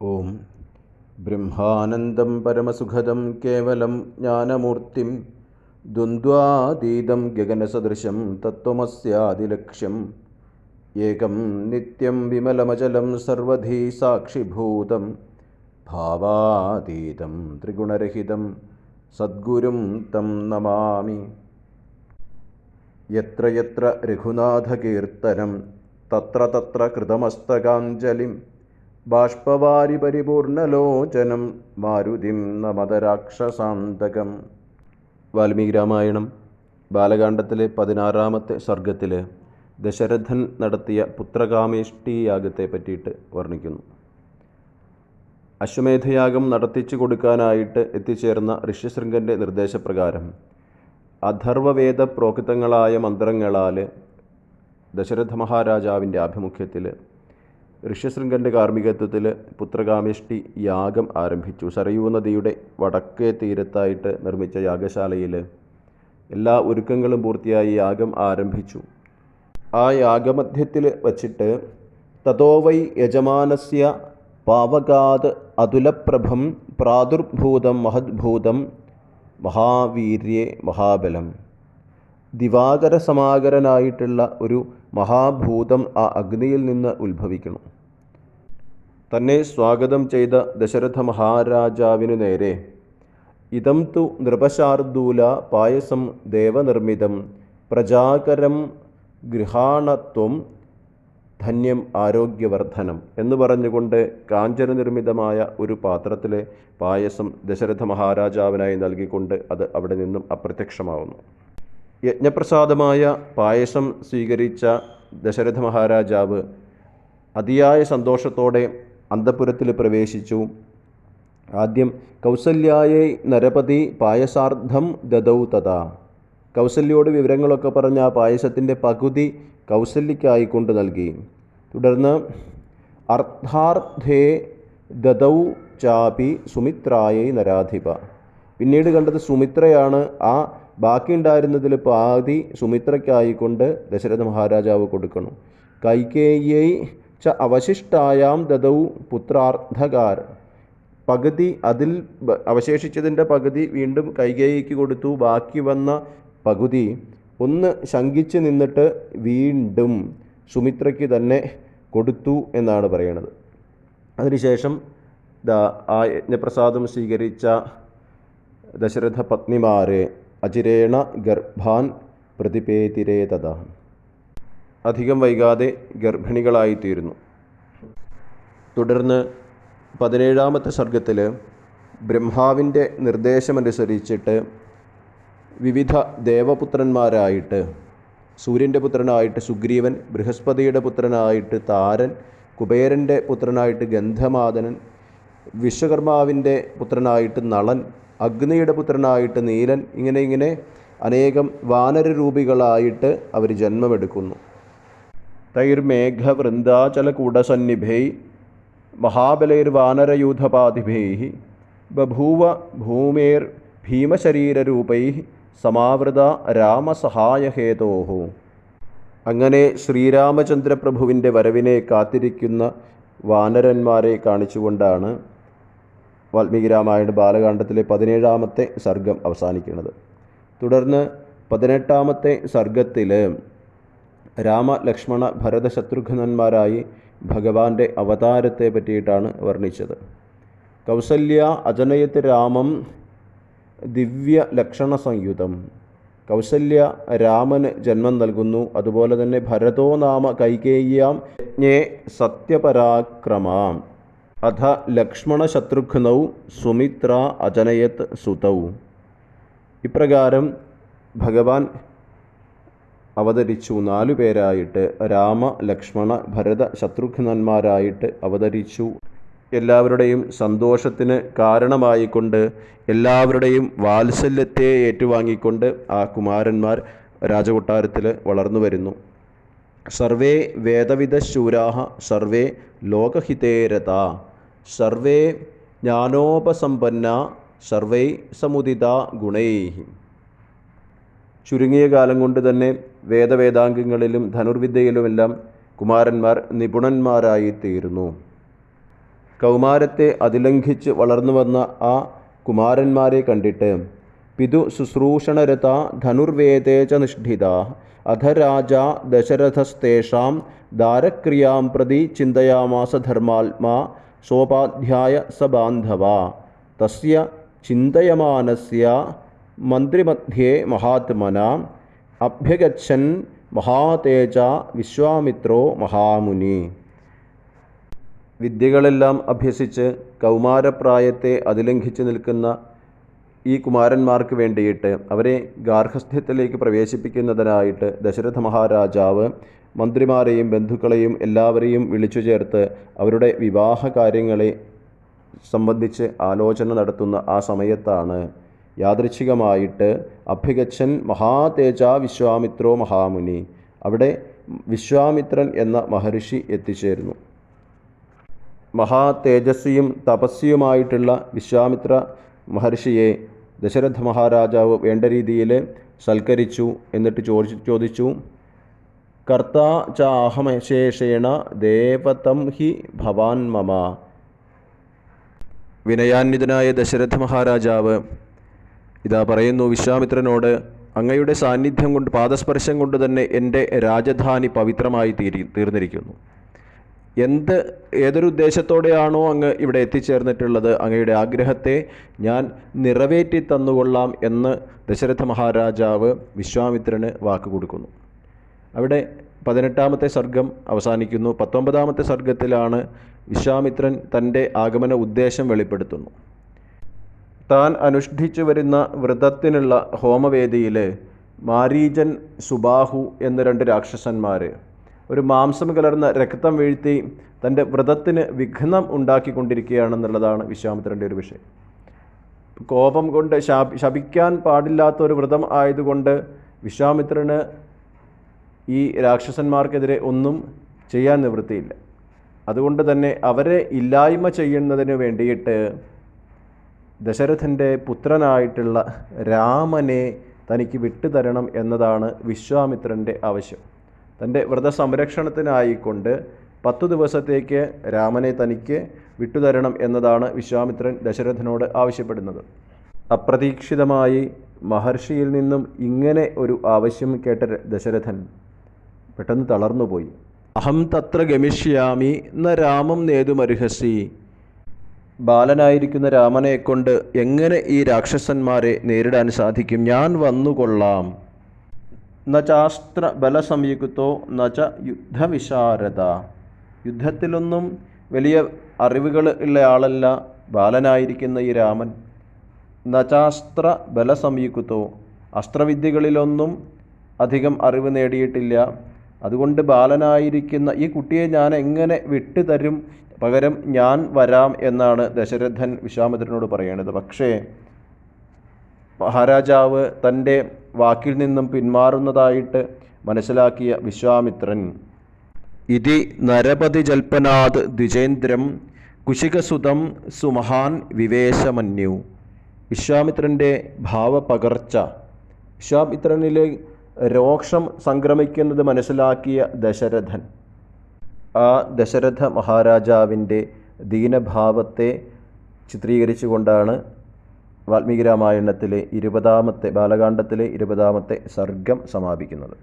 ഓം. ബ്രഹ്മാനന്ദം പരമസുഖദം കേവലം ജ്ഞാനമൂർത്തിം ദ്വന്ദ്വാതീതം ഗഗനസദൃശം തത്വമസ്യാദിലക്ഷ്യം ഏകം നിത്യം വിമലമചലം സർവധീ സാക്ഷിഭൂതം ഭാവാതീതം ത്രിഗുണരഹിതം സദ്ഗുരും തം നമാമി. യത്ര യത്ര രഘുനാഥകീർത്തനം തത്ര തത്ര കൃതമസ്തകാഞ്ജലിം ബാഷ്പവാരി പരിപൂർണലോചനം മാരുതിം നമതരാക്ഷസാന്തകം. വാൽമീകി രാമായണം ബാലകാണ്ഡത്തിലെ പതിനാറാമത്തെ സർഗത്തിൽ ദശരഥൻ നടത്തിയ പുത്രകാമേഷ്ടി യാഗത്തെ പറ്റിയിട്ട് വർണിക്കുന്നു. അശ്വമേധയാഗം നടത്തിച്ചു കൊടുക്കാനായിട്ട് എത്തിച്ചേർന്ന ഋഷ്യശൃംഗന്റെ നിർദ്ദേശപ്രകാരം അഥർവവേദ പ്രോക്തങ്ങളായ മന്ത്രങ്ങളാൽ ദശരഥ മഹാരാജാവിന്റെ ആഭിമുഖ്യത്തിൽ ഋഷ്യശൃംഗന്റെ കാർമ്മികത്വത്തിൽ പുത്രകാമേഷ്ടി യാഗം ആരംഭിച്ചു. സരയൂ നദിയുടെ വടക്കേ തീരത്തായിട്ട് നിർമ്മിച്ച യാഗശാലയിൽ എല്ലാ ഒരുക്കങ്ങളും പൂർത്തിയായി യാഗം ആരംഭിച്ചു. ആ യാഗമധ്യത്തിൽ വച്ചിട്ട് തതോവൈ യജമാനസ്യ പാവകാത് അതുലപ്രഭം പ്രാദുർഭൂതം മഹദ്ഭൂതം മഹാവീര്യെ മഹാബലം. ദിവാകര സമാകരനായിട്ടുള്ള ഒരു മഹാഭൂതം ആ അഗ്നിയിൽ നിന്ന് ഉത്ഭവിക്കണം തന്നെ സ്വാഗതം ചെയ്ത ദശരഥ മഹാരാജാവിനു നേരെ ഇതം തു നൃപശാർദൂല പായസം ദേവനിർമ്മിതം പ്രജാകരം ഗൃഹാണത്വം ധന്യം ആരോഗ്യവർദ്ധനം എന്ന് പറഞ്ഞുകൊണ്ട് കാഞ്ചന നിർമ്മിതമായ ഒരു പാത്രത്തിലെ പായസം ദശരഥ മഹാരാജാവിനായി നൽകിക്കൊണ്ട് അത് അവിടെ നിന്നും അപ്രത്യക്ഷമാവുന്നു. യജ്ഞപ്രസാദമായ പായസം സ്വീകരിച്ച ദശരഥ മഹാരാജാവ് അതിയായ സന്തോഷത്തോടെ അന്തപുരത്തിൽ പ്രവേശിച്ചു. ആദ്യം കൗസല്യായെ നരപതി പായസാർദ്ധം ദദൗ തഥാ. കൗസല്യോട് വിവരങ്ങളൊക്കെ പറഞ്ഞ ആ പായസത്തിന്റെ പകുതി കൗസല്യക്കായി കൊണ്ട് നൽകി. തുടർന്ന് അർത്ഥാർത്ഥേ ദദൗ ചാപി സുമിത്രായെ നരാധിപ. പിന്നീട് കണ്ടത് സുമിത്രയാണ് ആ ബാക്കിയുണ്ടായിരുന്നതിൽ പാതി സുമിത്രയ്ക്കായിക്കൊണ്ട് ദശരഥ മഹാരാജാവ് കൊടുക്കണം. കൈകേയ്യൈ ച അവശിഷ്ടായാം ദദൗ പുത്രാർത്ഥകാർ പകുതി അതിൽ അവശേഷിച്ചതിന്റെ പകുതി വീണ്ടും കൈകേയിക്ക് കൊടുത്തു. ബാക്കി വന്ന പകുതി ഒന്ന് ശങ്കിച്ച് നിന്നിട്ട് വീണ്ടും സുമിത്രയ്ക്ക് തന്നെ കൊടുത്തു എന്നാണ് പറയണത്. അതിനുശേഷം ആ യജ്ഞപ്രസാദം സ്വീകരിച്ച ദശരഥ പത്നിമാരെ അചിരേണ ഗർഭാൻ പ്രതിപേതിരേതത അധികം വൈകാതെ ഗർഭിണികളായിത്തീരുന്നു. തുടർന്ന് പതിനേഴാമത്തെ സർഗത്തിൽ ബ്രഹ്മാവിന്റെ നിർദ്ദേശമനുസരിച്ചിട്ട് വിവിധ ദേവപുത്രന്മാരായിട്ട് സൂര്യന്റെ പുത്രനായിട്ട് സുഗ്രീവൻ ബൃഹസ്പതിയുടെ പുത്രനായിട്ട് താരൻ കുബേരന്റെ പുത്രനായിട്ട് ഗന്ധമാദനൻ വിശ്വകർമാവിന്റെ പുത്രനായിട്ട് നളൻ അഗ്നിയുടെ പുത്രനായിട്ട് നീലൻ ഇങ്ങനെ ഇങ്ങനെ അനേകം വാനരരൂപികളായിട്ട് അവർ ജന്മമെടുക്കുന്നു. തൈർമേഘവൃന്ദാചലകൂടസന്നിഭൈ മഹാബലൈർവാനരയൂഥപാതിഭൈ ബഭൂവ ഭൂമേർ ഭീമശരീരൂപൈ സമാവൃത രാമസഹായഹേതോ അങ്ങനെ ശ്രീരാമചന്ദ്രപ്രഭുവിന്റെ വരവിനെ കാത്തിരിക്കുന്ന വാനരന്മാരെ കാണിച്ചുകൊണ്ടാണ് വാൽമീകി രാമായണ ബാലകാണ്ഡത്തിലെ പതിനേഴാമത്തെ സർഗം അവസാനിക്കുന്നത്. തുടർന്ന് പതിനെട്ടാമത്തെ സർഗത്തിൽ രാമ ലക്ഷ്മണ ഭരത ശത്രുഘ്നന്മാരായി ഭഗവാന്റെ അവതാരത്തെ പറ്റിയിട്ടാണ് വർണിച്ചത്. കൗസല്യ അജനയത്ത് രാമം ദിവ്യ ലക്ഷണ സംയുതം. കൗസല്യ രാമന് ജന്മം നൽകുന്നു. അതുപോലെ തന്നെ ഭരതോ നാമ കൈകേയ്യാം യജ്ഞേ സത്യപരാക്രമാം. അഥ ലക്ഷ്മണശത്രുഘ്നൗ സുമിത്ര അജനയത് സുതൗ. ഇപ്രകാരം ഭഗവാൻ അവതരിച്ചു നാലു പേരായിട്ട് രാമ ലക്ഷ്മണ ഭരത ശത്രുഘ്നന്മാരായിട്ട് അവതരിച്ചു. എല്ലാവരുടെയും സന്തോഷത്തിന് കാരണമായിക്കൊണ്ട് എല്ലാവരുടെയും വാത്സല്യത്തെ ഏറ്റുവാങ്ങിക്കൊണ്ട് ആ കുമാരന്മാർ രാജകൊട്ടാരത്തിൽ വളർന്നു വരുന്നു. സർവേ വേദവിധശൂരാഹ സർവേ ലോകഹിതേരത സർവേ ജ്ഞാനോപസമ്പന്ന സർവൈ സമുദിത ഗുണൈ ചുരുങ്ങിയ കാലം കൊണ്ട് തന്നെ വേദവേദാംഗങ്ങളിലും ധനുർവിദ്യയിലുമെല്ലാം കുമാരന്മാർ നിപുണന്മാരായി തീർന്നു കൗമാരത്തെ അതിലംഘിച്ച് വളർന്നു വന്ന ആ കുമാരന്മാരെ കണ്ടിട്ട് പിതു ശുശ്രൂഷണരത ധനുർവേദേച നിഷ്ഠിത അധരാജ ദശരഥസ്തേഷാം ദാരക്രിയാം പ്രതി ചിന്തയാമാസ ധർമാത്മാ സോപാധ്യായ സബാന്ധവ ബാന്ധവ തസ്യ ചിന്തയമാനസ്യ മന്ത്രിമധ്യേ മഹാത്മന. അഭ്യഗച്ഛൻ മഹാതേജ വിശ്വാമിത്രോ മഹാമുനി. വിദ്യകളെല്ലാം അഭ്യസിച്ച് കൗമാരപ്രായത്തെ അതിലംഘിച്ച് നിൽക്കുന്ന ഈ കുമാരന്മാർക്ക് വേണ്ടിയിട്ട് അവരെ ഗാർഹസ്ഥ്യത്തിലേക്ക് പ്രവേശിപ്പിക്കുന്നതിനായിട്ട് ദശരഥ മഹാരാജാവ് മന്ത്രിമാരെയും ബന്ധുക്കളെയും എല്ലാവരെയും വിളിച്ചു ചേർത്ത് അവരുടെ വിവാഹ കാര്യങ്ങളെ സംബന്ധിച്ച് ആലോചന നടത്തുന്ന ആ സമയത്താണ് യാദൃച്ഛികമായിട്ട് അഭിഗച്ഛൻ മഹാതേജ വിശ്വാമിത്രോ മഹാമുനി. അവിടെ വിശ്വാമിത്രൻ എന്ന മഹർഷി എത്തിച്ചേരുന്നു. മഹാതേജസ്വിയും തപസ്വിയുമായിട്ടുള്ള വിശ്വാമിത്ര മഹർഷിയെ ദശരഥ മഹാരാജാവ് വേണ്ട രീതിയിൽ സൽക്കരിച്ചു എന്നിട്ട് ചോദിച്ചു ചോദിച്ചു കർത്താ ചാഹമശേഷേണ ദേവതം ഹി ഭവാൻ മമ. വിനയാന്വിതനായ ദശരഥ മഹാരാജാവ് ഇതാ പറയുന്നു വിശ്വാമിത്രനോട് അങ്ങയുടെ സാന്നിധ്യം കൊണ്ട് പാദസ്പർശം കൊണ്ട് തന്നെ എന്റെ രാജധാനി പവിത്രമായി തീരി തീർന്നിരിക്കുന്നു. എന്ത് ഏതൊരു ഉദ്ദേശത്തോടെയാണോ അങ്ങ് ഇവിടെ എത്തിച്ചേർന്നിട്ടുള്ളത് അങ്ങയുടെ ആഗ്രഹത്തെ ഞാൻ നിറവേറ്റി തന്നുകൊള്ളാം എന്ന് ദശരഥ മഹാരാജാവ് വിശ്വാമിത്രന് വാക്ക് കൊടുക്കുന്നു. അവിടെ പതിനെട്ടാമത്തെ സർഗം അവസാനിക്കുന്നു. പത്തൊമ്പതാമത്തെ സർഗത്തിലാണ് വിശ്വാമിത്രൻ തന്റെ ആഗമന ഉദ്ദേശം വെളിപ്പെടുത്തുന്നു. താൻ അനുഷ്ഠിച്ചു വരുന്ന വ്രതത്തിനുള്ള ഹോമവേദിയിൽ മാരീജൻ സുബാഹു എന്ന രണ്ട് രാക്ഷസന്മാർ ഒരു മാംസം കലർന്ന രക്തം വീഴ്ത്തി തന്റെ വ്രതത്തിന് വിഘ്നം ഉണ്ടാക്കിക്കൊണ്ടിരിക്കുകയാണെന്നുള്ളതാണ് വിശ്വാമിത്രന്റെ ഒരു വിഷയം. കോപം കൊണ്ട് ശാപി ശപിക്കാൻ പാടില്ലാത്ത ഒരു വ്രതം ആയതുകൊണ്ട് വിശ്വാമിത്രന് ഈ രാക്ഷസന്മാർക്കെതിരെ ഒന്നും ചെയ്യാൻ നിവൃത്തിയില്ല. അതുകൊണ്ട് തന്നെ അവരെ ഇല്ലായ്മ ചെയ്യുന്നതിന് വേണ്ടിയിട്ട് ദശരഥന്റെ പുത്രനായിട്ടുള്ള രാമനെ തനിക്ക് വിട്ടുതരണം എന്നതാണ് വിശ്വാമിത്രന്റെ ആവശ്യം. തന്റെ വ്രതസംരക്ഷണത്തിനായിക്കൊണ്ട് പത്തു ദിവസത്തേക്ക് രാമനെ തനിക്ക് വിട്ടുതരണം എന്നതാണ് വിശ്വാമിത്രൻ ദശരഥനോട് ആവശ്യപ്പെടുന്നത്. അപ്രതീക്ഷിതമായി മഹർഷിയിൽ നിന്നും ഇങ്ങനെ ഒരു ആവശ്യം കേട്ട ദശരഥൻ പെട്ടെന്ന് തളർന്നുപോയി. അഹം തത്ര ഗമിഷ്യാമി ന രാമം നേതുമർഹസി. ബാലനായിരിക്കുന്ന രാമനെ കൊണ്ട് എങ്ങനെ ഈ രാക്ഷസന്മാരെ നേരിടാൻ സാധിക്കും? ഞാൻ വന്നുകൊള്ളാം. ന ബലസംയുക്തോ ന ച യുദ്ധവിശാരദ. യുദ്ധത്തിലൊന്നും വലിയ അറിവുകൾ ഉള്ള ആളല്ല ബാലനായിരിക്കുന്ന ഈ രാമൻ. നചാസ്ത്ര ബലസംയുക്തോ അസ്ത്രവിദ്യകളിലൊന്നും അധികം അറിവ് നേടിയിട്ടില്ല. അതുകൊണ്ട് ബാലനായിരിക്കുന്ന ഈ കുട്ടിയെ ഞാൻ എങ്ങനെ വിട്ടുതരും പകരം ഞാൻ വരാം എന്നാണ് ദശരഥൻ വിശ്വാമിത്രനോട് പറയേണ്ടത് പക്ഷേ മഹാരാജാവ് തന്റെ വാക്കിൽ നിന്നും പിന്മാറുന്നതായിട്ട് മനസ്സിലാക്കിയ വിശ്വാമിത്രൻ ഇതി നരപതി ജൽപ്പനാത് ദ്വിജേന്ദ്രം കുശികസുതം സുമഹാൻ വിവേശമന്യു. വിശ്വാമിത്രന്റെ ഭാവപകർച്ച. വിശ്വാമിത്രനിലെ രോക്ഷം സംക്രമിക്കുന്നത് മനസ്സിലാക്കിയ ദശരഥൻ ആ ദശരഥ മഹാരാജാവിന്റെ ദീനഭാവത്തെ ചിത്രീകരിച്ചുകൊണ്ടാണ് വാൽമീകി രാമായണത്തിലെ ഇരുപതാമത്തെ ബാലകാണ്ഡത്തിലെ ഇരുപതാമത്തെ സർഗം സമാപിക്കുന്നത്.